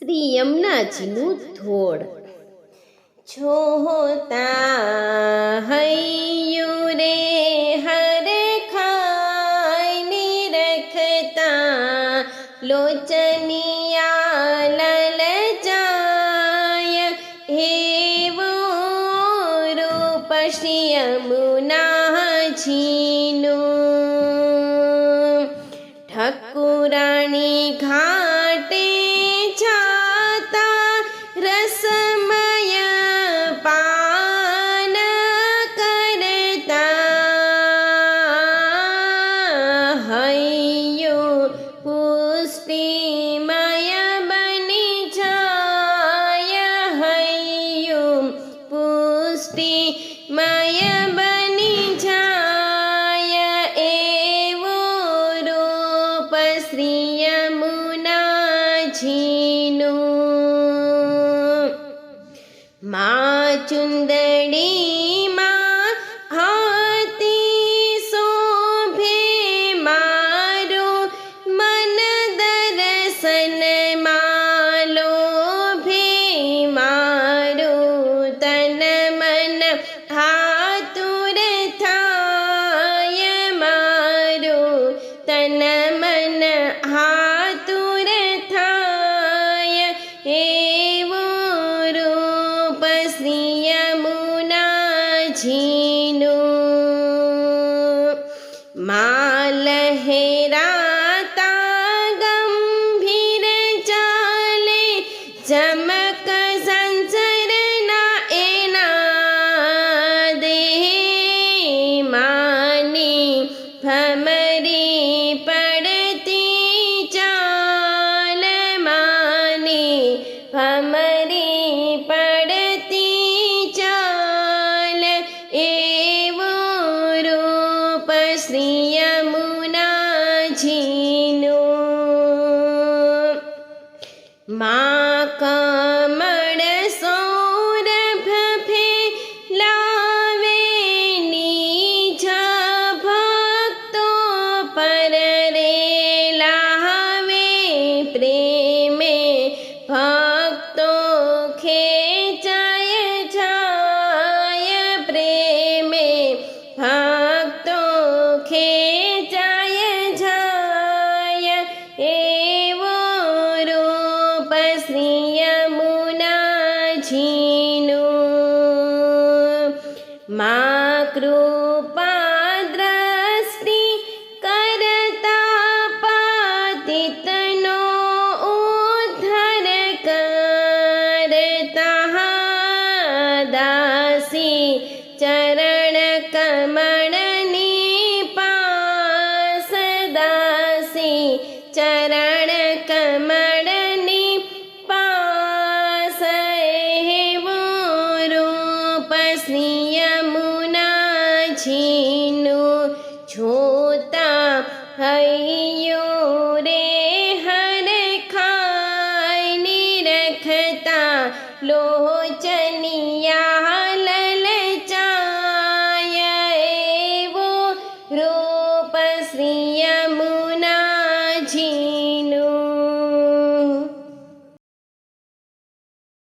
શ્રી યમુનાજીનું ધોળ. છોતા હૈયું રે, હર ખાય નિરખતા લોચનિયા લલ જાય. હેવો રૂપ શ્રી યમુનાજીનું ઠકુરાણી ઘાટે પુષ્ટિમય બની જાય હૈયો પુષ્ટિમય બની જાય એવો રૂપ શ્રી ચુંદડીમાં તન મન હાતુર થાય એવો રૂપ શ્રી યમુનાજીનું મા લહેરાતા ગંભીર ચાલે ચમક સંસરના એના દેહ માની ભમરી ભમરી પડતી ચાલ એવો રૂપ શ્રી યમુનાજીનું મા મા કૃપા દ્રષ્ટિ કરતા પાતિતનો ઉદ્ધાર કરતા દાસી ચરણ કમળની પાસ દાસી ચરણ કમળની પાસ એવો રૂપ શ્રી હૈયો રે હર ખાય નિરખતા લો